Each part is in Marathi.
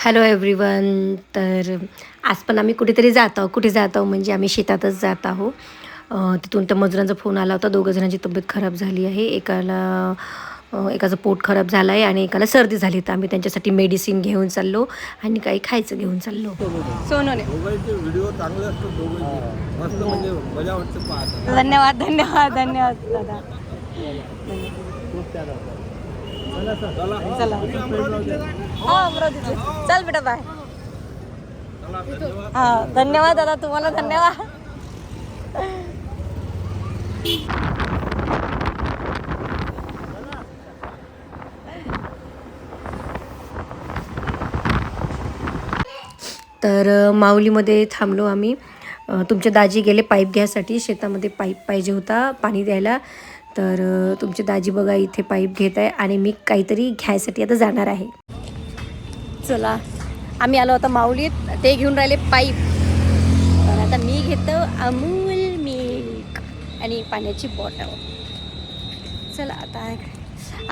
हॅलो एव्हरीवन तर आज पण आम्ही कुठेतरी जात आहोत. कुठे जात आहोत म्हणजे आम्ही शेतातच जात आहोत. तिथून त्या मजुरांचा फोन आला होता. दोघं जणांची तब्येत खराब झाली आहे. एकाला एकाचं पोट खराब झालं आहे आणि एकाला सर्दी झाली तर आम्ही त्यांच्यासाठी मेडिसिन घेऊन चाललो आणि काही खायचं घेऊन चाललो. सोनोने. म्हणजे मजा वाटते पाहता. धन्यवाद धन्यवाद धन्यवाद दादा. चला हा अमरावतीचे. चल बेटा बाय हा धन्यवाद दादा तुम्हाला धन्यवाद. तर माऊलीमध्ये थांबलो आम्ही. तुमचे दाजी गेले पाईप घ्यायसाठी. शेतामध्ये पाईप पाहिजे होता पाणी द्यायला. तर तुमची दाजी बघा इथे पाईप घेत आहे आणि मी काहीतरी घ्यायसाठी आता जाणार आहे. चला आम्ही आलो आता माऊलीत. ते घेऊन राहिले पाईप. तर आता मी घेतो अमूल मिल्क आणि पाण्याची बॉटल चला आता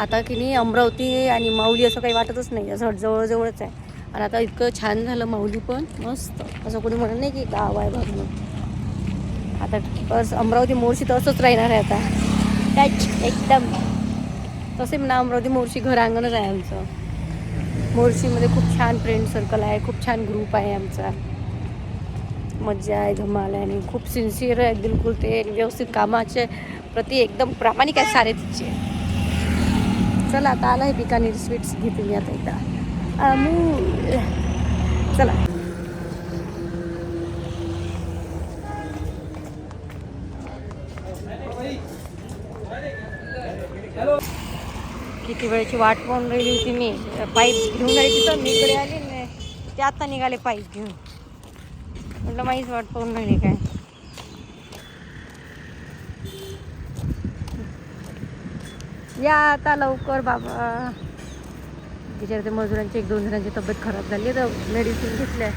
आता की नाही अमरावती आणि माऊली असं काही वाटतच नाही. असं जवळजवळच आहे. आणि आता इतकं छान झालं माऊली पण. मस्त. असं कोणी म्हणत नाही की गाव आहे बघ आता बस अमरावती मोर्शी तर असंच राहणार आहे आता. टच एकदम. तसे म्हणा अमरावती मोर्शी घर अंगणच आहे आमचं. मोर्शीमध्ये खूप छान फ्रेंड सर्कल आहे खूप छान ग्रुप आहे आमचा. मज्जा आहे धमाल आहे आणि खूप सिन्सिअर आहे बिलकुल ते. व्यवस्थित कामाचे प्रती एकदम प्रामाणिक आहे सारे तिचे चला आता आला आहे बिकानेर स्वीट्स घेते मी आता एकदा. चला. किती वेळची वाट पाहून राहिली होती मी. पाईप घेऊन आली तिथं. मी इकडे आली नाही ते आता निघाले पाईप घेऊन. म्हटलं माहीच वाट पाहून राहिली काय? या आता लवकर बाबा. तिच्या ते मजुरांची एक दोन जणांची तब्येत खराब झाली तर मेडिसिन घेतल्या.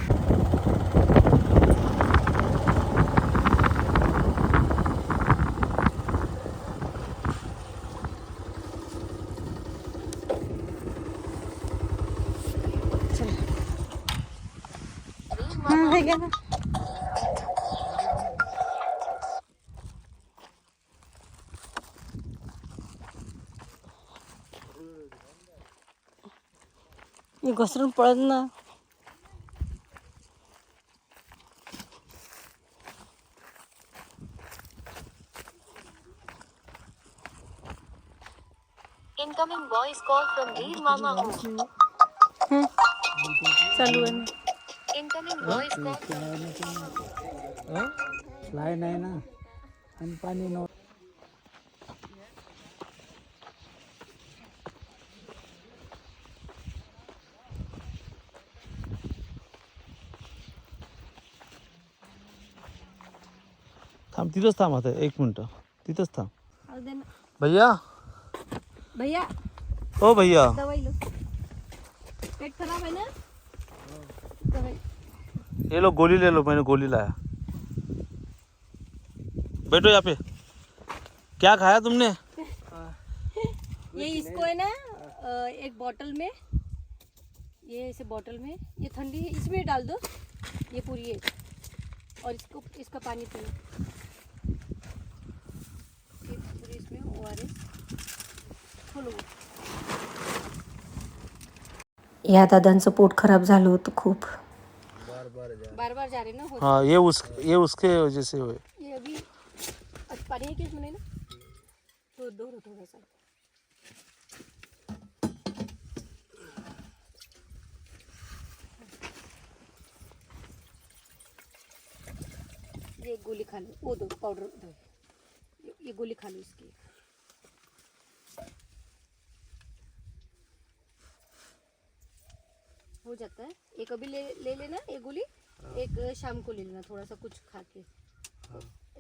चला. मी घसरून पळत ना call from Dear Mama Home. हं. चालू आहे इनकमिंग नाही? ना? आणि पाणी न थांब तिथंच थांब आता एक मिनटं. तिथंच थांब. भैया? भैया? हो भैया. पेट खराब आहे ना? हो. ये लो गोली ले लो मैंने गोली लाया। बैठो यहाँ पे। क्या खाया तुमने? ये इसको है ना एक बॉटल में ये ऐसे बॉटल में ये ठंडी है इसमें डाल दो ये पूरी है। और इसको इसका पानी पीना ये पूरी इसमें ओ आर एस खोलो। या दादांचं पोट खराब झालं होतं खूप. बार बार जा रहे ना हाँ ये उस ये उसके वजह से हुए। ये अभी पानी है कि इसमें ना? तो दो दो थोड़ा सा ये गोली खा लो वो दो पाउडर दो। ये, ये गोली खा लो इसकी। हो जाता है। एक अभी ले ले लेना एक गोली एक शाम को ले लेना थोड़ा सा कुछ खा के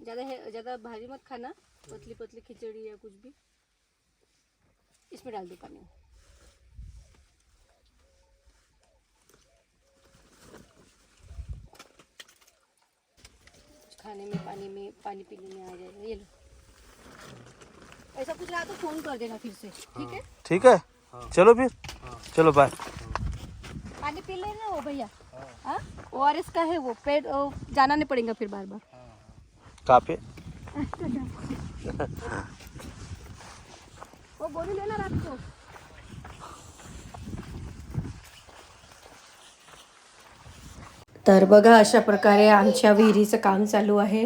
ज़्यादा है ज़्यादा भारी मत खाना पतली पतली खिचड़ी या कुछ भी। इसमें डाल दो पानी। खाने में पानी में पानी पीने में आ जाएगा ये लो। ऐसा कुछ रहा तो फ़ोन कर देना फिर से ठीक है? ठीक है? चलो फिर। चलो बाय पानी पी लेना वो भैया। हाँ। ओ आर एस का है वो पेट जाना नहीं पड़ेगा फिर बार बार। पे वो गोली लेना रात को। तर बघा अशा प्रकारे आमच्या विहिरीचं काम चालू आहे.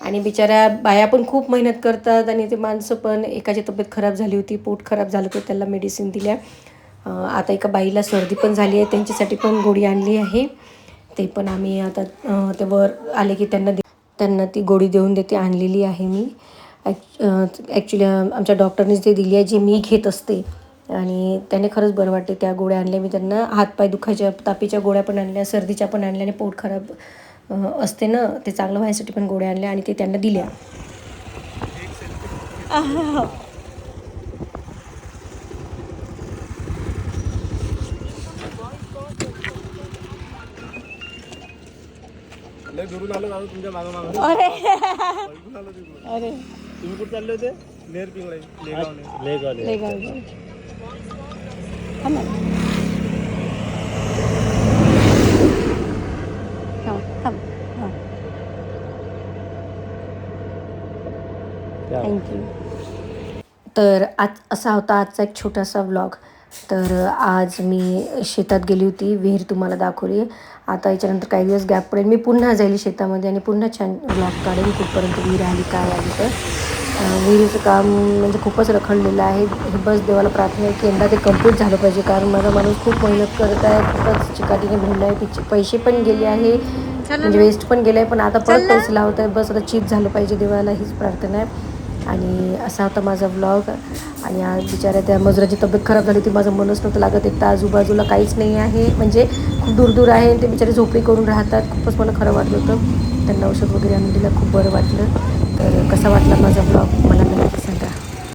आणि बिचाऱ्या बाया पण खूप मेहनत करतात आणि ते माणसं पण एकाची तब्येत खराब झाली होती पोट खराब झालं तर त्याला मेडिसिन दिल्या. आता एका बाईला सर्दी पण झाली आहे त्यांच्यासाठी पण गोळी आणली आहे. ते पण आम्ही आता ते वर आले की त्यांना दे त्यांना ती गोळी देऊन देते आणलेली आहे मी. ॲक्च्युली आमच्या डॉक्टरनेच ते दिली आहे जी मी घेत असते. आणि त्याने खरंच बरं वाटते त्या गोळ्या आणल्या मी त्यांना हातपाय दुखायच्या तापीच्या गोळ्या पण आणल्या सर्दीच्या पण आणल्या आणि पोट खराब असते ना ते चांगलं व्हायसाठी पण गोळ्या आणल्या आणि ते त्यांना दिल्या. हो. अरे. अरे. तुम्ही कुठे चालले होते? नेर लेगावले थँक्यू तर आज असा होता आजचा एक छोटासा व्लॉग तर आज मी शेतात गेली होती. विहीर तुम्हाला दाखवली. आता याच्यानंतर काही दिवस गॅप पडेल. मी पुन्हा जाईल शेतामध्ये आणि पुन्हा छान व्लॉग काढेन कुठपर्यंत विहीर आली काय आली तर. विहिरीचं काम म्हणजे खूपच रखडलेलं आहे. हे बस देवाला प्रार्थना आहे की यंदा ते कंप्लीट झालं पाहिजे. कारण माझा माणूस खूप मेहनत करत आहे. खूपच चिकाटीने भरलं आहे. तिचे पैसे पण गेले आहे. म्हणजे वेस्ट पण गेले आहे. पण आता परत पैसे लावत आहे. बस आता चीप झालं पाहिजे देवाला. हीच प्रार्थना आहे. आणि असा होता माझा व्लॉग आणि आज बिचाऱ्या त्या मजुराची तब्येत खराब झाली होती माझं मनच नव्हतं लागत. एक तर आजूबाजूला काहीच नाही आहे म्हणजे खूप दूर दूर आहे ते बिचारे झोपडी करून राहतात. खूपच मला खरं वाटलं होतं. त्यांना औषध वगैरे आणून दिलं खूप बरं वाटलं. तर कसा वाटला माझा व्लॉग मला नक्की सांगा.